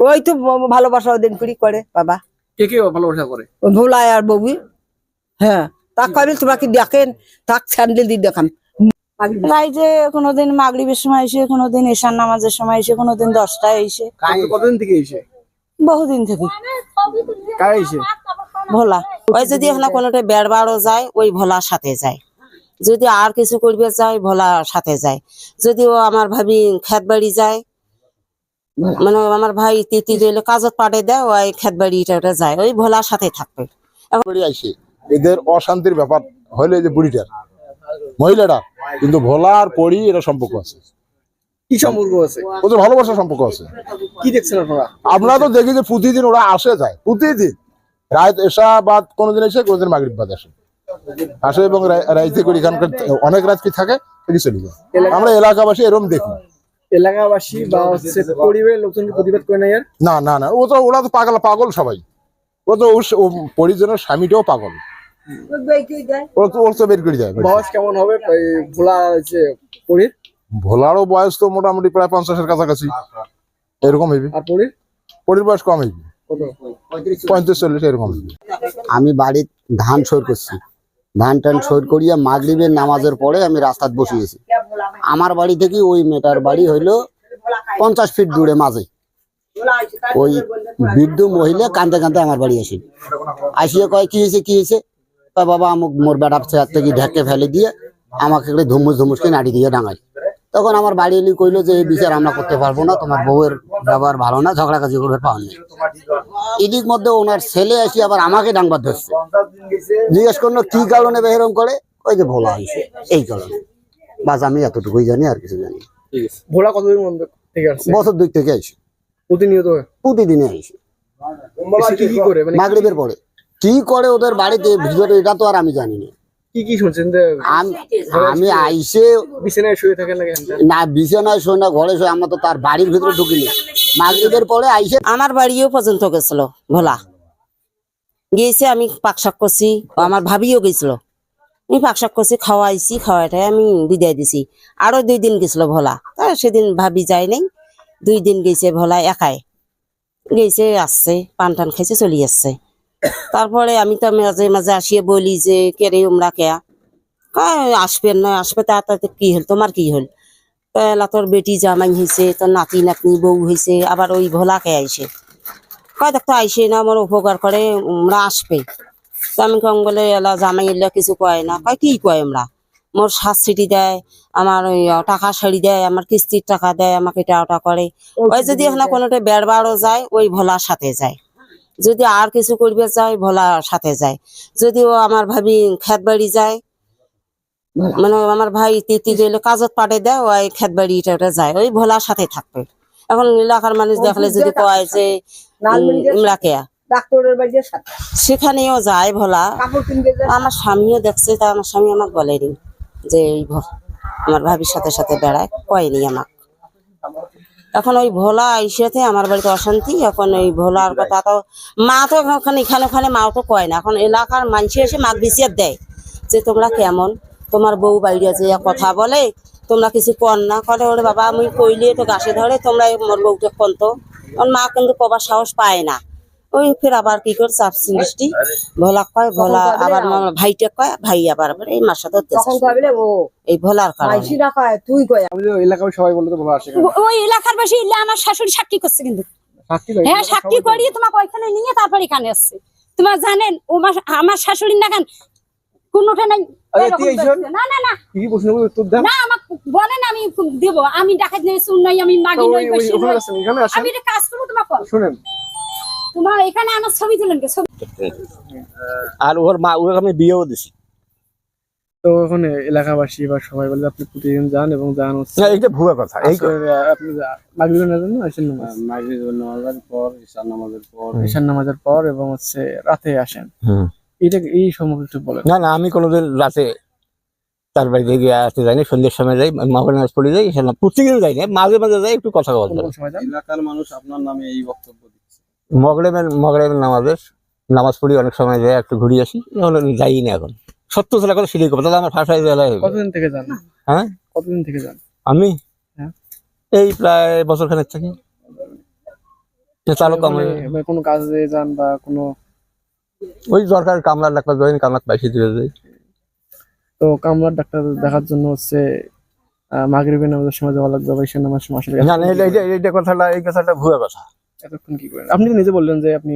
ওই তো ভালোবাসা ওদিন করি করে বাবা। কে কে ভালোবাসা করে? ভোলায় আর বউই হ্যাঁ তাক কবে তোমাকে দেখেন? তাক স্যান্ডেল দিয়ে দেখান। রাইতে কোনোদিন মাগরিবের সময় এসে কোনোদিন ঈশান নামাজের সময় এসে কোনোদিন দশটায় এসে। কতদিন থেকে এসে? বহুদিন থেকে। ভোলা। ওই যদি এখানে কোনোটা বেড়বাড়ও যায় ওই ভোলার সাথে যায়। যদি আর কিছু করবে যায় ভোলার সাথে যায়। যদি ও আমার ভাবি খেত বাড়ি যায় মানে আমার ভাই তিতি দিলে কাজত পাঠে দেয় ওই খেত বাড়িটা ওটা যায় ওই ভোলার সাথে থাকবে। বুড়ি এদের অশান্তির ব্যাপার হইলে যে বুড়িটার। মহিলাটা কিন্তু ভোলা আর পড়ি এরা সম্পর্ক আছে। কি সম্পর্ক আছে? ওদের ভালোবাসার সম্পর্ক আছে। কি দেখছেন আপনারা? আমরা তো দেখি যে প্রতিদিন ওরা আসে যায় প্রতিদিন। রাত এসা বাদ কোনোদিন এসে কোনোদিন মাগরিব বাদ আসে। আসে এবং রা- রাইতে করে এখানকার অনেক রাত কি থাকে চলে যায়। আমরা এলাকাবাসী এরম দেখি। এলাকাবাসী বা হচ্ছে পরিবারের লোকজনকে প্রতিবাদ করে না না না না ও তো ওরা তো পাগল পাগল সবাই। ও তো ও পরিজনের স্বামীটাও পাগল। ওর তো ওর তো বের করে যায় বয়স কেমন হবে? ভোলা হচ্ছে পরির? ভোলারও বয়স তো মোটামুটি প্রায় পঞ্চাশের কাছাকাছি। এরকম হইবে। আর পরির? পরির বয়স কম হইবে। পঁয়ত্রিশ চল্লিশ এরকম আমি বাড়ির ধান সর করছি। ধান টান সর করিয়া মাগরিবের নামাজের পরে আমি রাস্তায় বসিয়েছি। আমার বাড়ি থেকে ওই মেয়েটার বাড়ি হইল পঞ্চাশ ফিট দূরে মাঝে। ওই বৃদ্ধ মহিলা কান্দতে কান্দতে আমার বাড়ি আসি। আসিয়ে কয়, কি হয়েছে কি হয়েছে? বাবা, আমুক মোর বেড়ার চেয়ার থেকে ঢেকে ফেলে দিয়ে আমাকে একটা ধুমুস ধুমুসকে নাড়ি দিয়ে ডাঙাই তখন আমার বাড়ি এলি কইলো যে, এই বিচার আমরা করতে পারব না, তোমার বউয়ের ব্যবহার ভালো না, ঝগড়া কাজি করবে পাওয়া নেই। এদিক মধ্যে ওনার ছেলে আসি আবার আমাকে ডাংবার ধরছে। জিজ্ঞেস করল, কি কারণে বেহরম করে? ওই যে, ভোলা হয়েছে, এই কারণে। বাস আমি এতটুকুই জানি আর কিছু জানি। ভোলা কতদিন মধ্যে থেকে আসছে? বছর দুই থেকে আইসি। প্রতিনিয়ত? প্রতিদিনে আইসি। এসে কি কি করে? মানে মাগরিবের পরে। কি করে ওদের বাড়িতে? ভিতরে এটা তো আর আমি জানি না। কি কি শুনছেন আমি আমি আইসে বিছানায় শুয়ে থাকেন না বিছানায় শোয় না ঘরে শোয় আমরা তো তার বাড়ির ভিতরে ঢুকিনি। মাগরিবের পরে আইসে আমার বাড়িও পর্যন্ত গেছিল ভোলা। গিয়েছে আমি পাকশাক করছি আমার ভাবিও গেছিল। আমি পাকশাক করছি খাওয়াইছি খাওয়াটাই আমি বিদায় দিছি। আরও দুই দিন গেছিল ভোলা। তা সেদিন ভাবি যায় নাই দুই দিন গেছে ভোলা একাই। গেছে আসছে পান টান খাইছে চলে আসছে। তারপরে আমি তো মাঝে মাঝে আসিয়ে বলি যে কেরে উমরা কেয়া কয়, আসবেন না আসবে তাড়াতাড়ি কি হল তোমার কি হল? পেলা তোর বেটি জামাই হয়েছে তোর নাতি নাতনি বউ হয়েছে আবার ওই ভোলাকে আইসে কয় দেখতো আইসে না আমার উপকার করে আমরা আসবে। তো আমি কম বলে এলা জামাই এলা কিছু কয় না। কয় কি কয় আমরা? মোর সাত সিটি দেয় আমার ওই টাকা শাড়ি দেয় আমার কিস্তির টাকা দেয় আমাকে এটা ওটা করে। ওই যদি এখানে কোনোটা বেড়বাড়ও যায় ওই ভোলার সাথে যায়। যদি আর কিছু করবে যায় ভোলার সাথে যায়। যদি ও আমার ভাবি খেত বাড়ি যায় মানে আমার ভাই তিতি দিলে কাজত পাঠে দেয় ওই খেত বাড়িটা ওটা যায় ওই ভোলার সাথে থাকবে। এখন এলাকার মানুষ দেখলে যদি কয় যে ইমরা কেয়া ডাক্তারের বাড়িতে সেখানেও যায় ভোলা। আমার স্বামীও দেখছে তা আমার স্বামী আমাকে বলেনি যে এই ভ- আমার ভাবির সাথে সাথে বেড়ায় কয়নি আমাকে। এখন ওই ভোলা আইসাতে আমার বাড়িতে অশান্তি এখন ওই ভোলার কথা তো মা তো ওখানে এখানে ওখানে মাও তো কয় না। এখন এলাকার মানুষ এসে মাক বিছিয়ে দেয় যে তোমরা কেমন? তোমার বউ বাইরে যে কথা বলে তোমরা কিছু কর না। করে ওরে বাবা আমি কইলে তো গাছে ধরে তোমরা মোর বউকে কোন তো মা কিন্তু কবার সাহস পায় না। ওই ফের আবার কি করে চাপ সৃষ্টি? ভোলা কয় ভোলা আবার ভাইটা কয় ভাই আবার আবার এই কবে ও এই ভোলার কারণে। মাইসি না কয় তুই কয়। এলাকায় সবাই বলে ভোলা আসে ওই এলাকার বাসী ইল্লে আমার শাশুড়ি সাক্ষী করছে কিন্তু। হ্যাঁ সাক্ষী করিয়ে তোমাকে ওইখানে নিয়ে তারপর এখানে আসছে। তোমার জানেন ও আমার- আমার শাশুড়ি না কেন কোনোটা নাই? করছে। না না না। কি কি প্রশ্ন উত্তর দেন না আমাকে বলেন আমি দেব। আমি ডাকাত নেই শুন নাই আমি মাগি নই বেশি আমি কাজ করব তোমার কল শুনেন। তোমার এখানে আমার ছবি তুলেন কে? ছবি আর ওর মা ওর আমি বিয়েও দিছি। তো ওখানে এলাকাবাসী বা সবাই বলে আপনি প্রতিদিন যান এবং যান হচ্ছে না এইটা ভুয়া কথা এই আপনি মাগরিবের জন্য আসেন নামাজ? মাগরিবের নামাজের পর ঈশার নামাজের পর। ঈশান নামাজের পর এবং হচ্ছে রাতে আসেন। এটা এই সম্পর্কে একটু বলেন। না না আমি কোনোদিন রাতে তার বাড়িতে গিয়ে আসতে যাইনি সন্ধ্যের সময় যাই মাগরের নামাজ পড়ে যাই সেটা প্রতিদিন যাই না মাঝে মাঝে যাই একটু কথা বলতে কোন কোন সময় যান? এলাকার মানুষ আপনার নামে এই বক্তব্য দিচ্ছে। মগরেবের মগরেবের নামাজের নামাজ পড়ি অনেক সময় যাই একটু ঘুরে আসি যাই না এখন। সত্য ছেলে কথা সিঁড়ি করব? তাহলে আমার হয়ে গেলে কতদিন থেকে যান? হ্যাঁ? কতদিন থেকে যান? আমি? হ্যাঁ। এই প্রায় বছর খানেক থাকি চালু কম কোনো কাজে যান বা কোনো ওই দরকার কামলার ডাক্তার জয়েন কামলার পয়সা দিয়ে দেয় তো কামলার ডাক্তার দেখার জন্য হচ্ছে আহ, মাগরিবের নামাজের সময় যাওয়া লাগবে বা ঈশার সময় আসলে না না এইটা এইটা- এইটা কথাটা এই কথাটা ভুয়া কথা। এতক্ষণ কি করেন? আপনি নিজে বললেন যে আপনি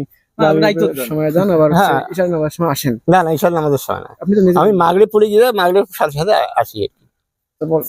সময় যান আবার হ্যাঁ। ঈশার নামাজের সময় আসেন। না না ঈশ্বর নামাজের সময় না। আপনি তো আমি মাগরে পড়ে গিয়ে মাগরে সাথে সাথে আসি তো বল-